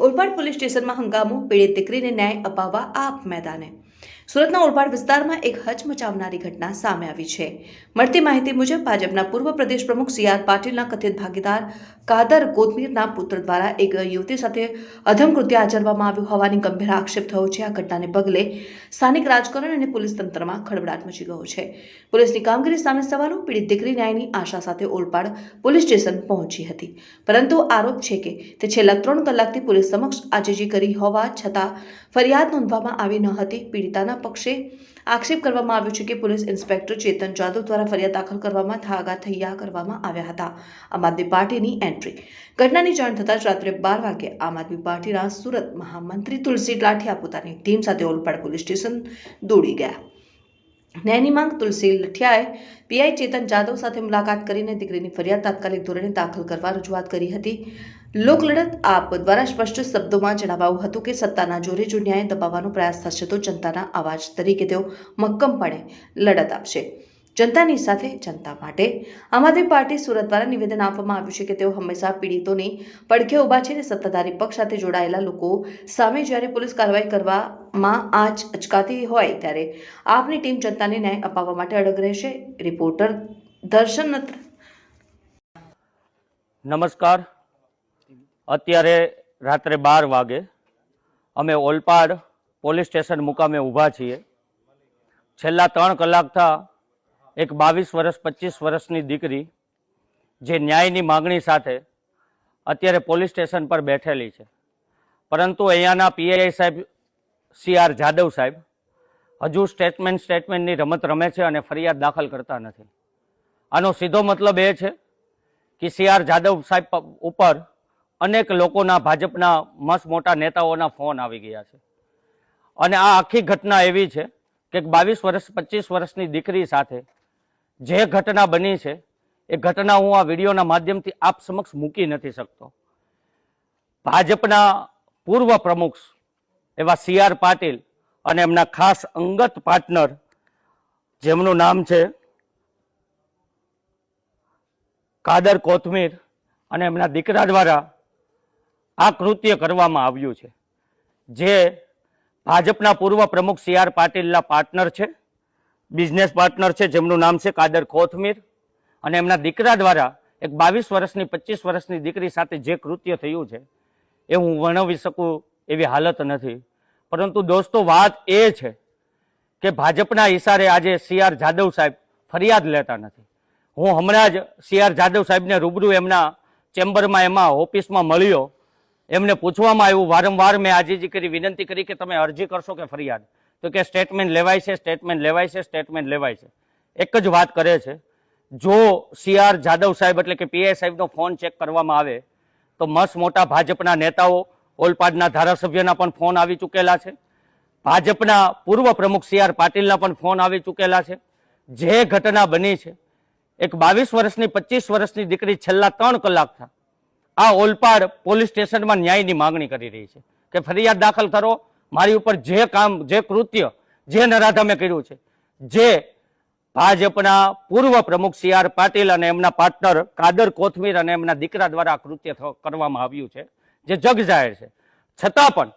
Olpad police સ્ટેશનમાં હંગામો પીડિત દીકરીને ન્યાય અપાવવા આપ મેદાને સુરતના ઓલપાડ વિસ્તારમાં એક હચમચાવનારી ઘટના સામે આવી છે. મળતી માહિતી મુજબ ભાજપના પૂર્વ પ્રદેશ પ્રમુખ સી આર પાટીલના કથિત ભાગીદાર કાદર કોતમીરના પુત્ર દ્વારા એક યુવતી સાથે અધમ કૃત્ય આચરવામાં આવ્યું હોવાની ગંભીર આક્ષેપ થયો છે. આ ઘટનાને પગલે સ્થાનિક રાજકારણ અને પોલીસ તંત્રમાં ખળબડાટ મચી ગયો છે. પોલીસની કામગીરી સામે સવાલો પીડિત દીકરી ન્યાયની આશા સાથે ઓલપાડ પોલીસ સ્ટેશન પહોંચી હતી. પરંતુ આરોપ છે કે તે છેલ્લા ત્રણ કલાકથી પોલીસ સમક્ષ આજીજી કરી હોવા છતાં ફરિયાદ નોંધવામાં આવી ન હતી. પીડિતાના પક્ષે આક્ષેપ કરવામાં આવ્યો છે કે પોલીસ ઇન્સ્પેક્ટર ચેતન જાદવ દ્વારા ફરિયાદ દાખલ કરવામાં થાગા થૈયા કરવામાં આવ્યા હતા. આમ આદમી પાર્ટીની એન્ટ્રી. ઘટનાની જાણ થતાં જ રાત્રે બાર વાગે આમ આદમી પાર્ટીના સુરત મહામંત્રી તુલસી લાઠિયા પોતાની ટીમ સાથે ઓલપાડ પોલીસ સ્ટેશન દોડી ગયા. ન્યાયની માંગ તુલસી લઠિયાએ પીઆઈ ચેતન જાદવ સાથે મુલાકાત કરીને દીકરીની ફરિયાદ તાત્કાલિક ધોરણે દાખલ કરવા રજૂઆત કરી હતી. લોકલડત આપ દ્વારા સ્પષ્ટ શબ્દોમાં જણાવાયું હતું કે સત્તાના જોરે જો ન્યાય દબાવવાનો પ્રયાસ થશે તો જનતાના અવાજ તરીકે તેઓ મક્કમપણે લડત આપશે. જનતાની સાથે જનતા માટે આમ આદમી પાર્ટી સુરત દ્વારા નિવેદન આપવામાં આવ્યું છે કે તેઓ હંમેશા પીડિતોની પડખે ઊભા છે અને સત્તાધારી પક્ષ સાથે જોડાયેલા લોકો સામે જ્યારે પોલીસ કાર્યવાહી કરવામાં આંચ અચકાતી હોય ત્યારે આપની ટીમ જનતાને ન્યાય અપાવવા માટે અડગ રહેશે. રિપોર્ટર દર્શન નમસ્કાર. અત્યારે રાત્રે બાર વાગે અમે ઓલપાડ પોલીસ સ્ટેશન મુકામે ઊભા છીએ. છેલ્લા ત્રણ કલાકથી એક બાવીસ વર્ષ, પચીસ વર્ષની દીકરી જે ન્યાયની માગણી સાથે અત્યારે પોલીસ સ્ટેશન પર બેઠેલી છે. પરંતુ અહીંયાના પીઆઈ સાહેબ સી આર જાદવ સાહેબ હજુ સ્ટેટમેન્ટ સ્ટેટમેન્ટની રમત રમે છે અને ફરિયાદ દાખલ કરતા નથી. આનો સીધો મતલબ એ છે કે સી આર જાદવ સાહેબ ઉપર અનેક લોકોના ભાજપના મસ્ત મોટા નેતાઓના ફોન આવી ગયા છે. અને આ આખી ઘટના એવી છે કે બાવીસ વર્ષ, પચીસ વર્ષની દીકરી સાથે જે ઘટના બની છે, એ ઘટના હું આ વિડીયોના માધ્યમથી આપ સમક્ષ મૂકી નથી શકતો. ભાજપના પૂર્વ પ્રમુખ એવા સી આર પાટીલ અને એમના ખાસ અંગત પાર્ટનર જેમનું નામ છે કાદર કોથમીર અને એમના દીકરા દ્વારા આ કૃત્ય કરવામાં આવ્યું છે. જે ભાજપના પૂર્વ પ્રમુખ સી આર પાટીલના પાર્ટનર છે બિઝનેસ પાર્ટનર છે, જેમનું નામ છે કાદર કોથમીર. અને એમના દીકરા દ્વારા એક બાવીસ વર્ષની, પચીસ વર્ષની દીકરી સાથે જે કૃત્ય થયું છે, એ હું વર્ણવી શકું એવી હાલત નથી. પરંતુ દોસ્તો, વાત એ છે કે ભાજપના ઇશારે આજે સી આર જાદવ સાહેબ ફરિયાદ લેતા નથી. હું હમણાં જ સી આર જાદવ સાહેબને રૂબરૂ એમના ચેમ્બરમાં, એમાં ઓફિસમાં મળ્યો. એમને પૂછવામાં આવ્યું, વારંવાર મેં આજીજી કરી વિનંતી કરી કે તમે અરજી કરશો કે ફરિયાદ? તો કે સ્ટેટમેન્ટ લેવાય છે સ્ટેટમેન્ટ લેવાય છે સ્ટેટમેન્ટ લેવાય છે. એક જ વાત કરે છે, જો સીઆર જાદવ સાહેબ એટલે કે પીઆઈ સાહેબનો ફોન ચેક કરવામાં આવે, તો મસ્ત મોટા ભાજપના નેતાઓ, ઓલપાડના ધારાસભ્યના પણ ફોન આવી ચૂકેલા છે, ભાજપના પૂર્વ પ્રમુખ સી આર પાટીલના પણ ફોન આવી ચૂકેલા છે. જે ઘટના બની છે, એક બાવીસ વર્ષની, પચીસ વર્ષની દીકરી છેલ્લા ત્રણ કલાક કલાકથી આ ઓલપાડ પોલીસ સ્ટેશનમાં ન્યાયની માંગણી કરી રહી છે કે ફરિયાદ દાખલ કરો, મારી ઉપર જે કામ, જે કૃત્ય, જે નરાધમે કર્યું છે, જે ભાજપના પૂર્વ પ્રમુખ સી આર પાટીલ અને એમના પાર્ટનર કાદર કોથમીર અને એમના દીકરા દ્વારા આ કૃત્ય કરવામાં આવ્યું છે, જે જગ જાહેર છે. છતાં પણ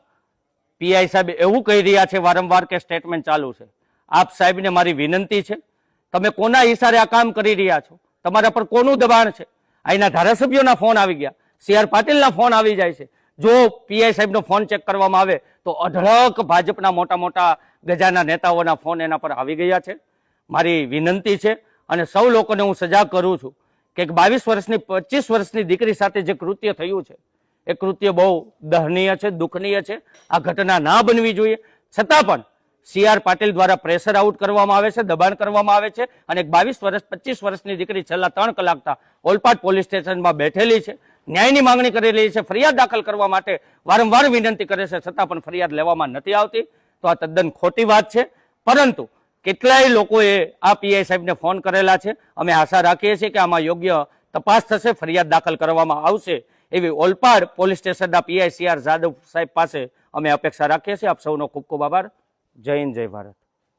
પીઆઈ સાહેબ એવું કહી રહ્યા છે વારંવાર કે સ્ટેટમેન્ટ ચાલુ છે. આપ સાહેબને મારી વિનંતી છે, તમે કોના ઈશારે આ કામ કરી રહ્યા છો? તમારા પર કોનું દબાણ છે? અહીંના ધારાસભ્યોના ફોન આવી ગયા. સી આર પાટીલના ફોન આવી જાય છે. જો પીઆઈ સાહેબનો ફોન ચેક કરવામાં આવે, તો અઢળક ભાજપના મોટા મોટા ગજાના નેતાઓના ફોન એના પર આવી ગયા છે. મારી વિનંતી છે અને સૌ લોકોને હું સજાગ કરું છું કે બાવીસ વર્ષની, પચીસ વર્ષની દીકરી સાથે જે કૃત્ય થયું છે, એ કૃત્ય બહુ દહનીય છે, દુઃખનીય છે. આ ઘટના ના બનવી જોઈએ. છતાં પણ સી આર પાટીલ દ્વારા પ્રેશર આઉટ કરવામાં આવે છે, દબાણ કરવામાં આવે છે અને બાવીસ વર્ષ, પચીસ વર્ષની દીકરી છેલ્લા ત્રણ કલાકતા ઓલપાડ પોલીસ સ્ટેશનમાં બેઠેલી છે. ન્યાયની માંગણી કરી રહી છે, ફરિયાદ દાખલ કરવા માટે વારંવાર વિનંતી કરે છે, છતાં પણ ફરિયાદ લેવામાં નથી આવતી. તો આ તદ્દન ખોટી વાત છે. પરંતુ કેટલાય લોકોએ આ પીઆઈ સાહેબને ફોન કરેલા છે. અમે આશા રાખીએ છીએ કે આમાં યોગ્ય તપાસ થશે, ફરિયાદ દાખલ કરવામાં આવશે એવી ઓલપાડ પોલીસ સ્ટેશનના પીઆઈ સીઆર જાદવ સાહેબ પાસે અમે અપેક્ષા રાખીએ છીએ. આપ સૌનો ખૂબ ખૂબ આભાર. જય હિન્દ, જય ભારત.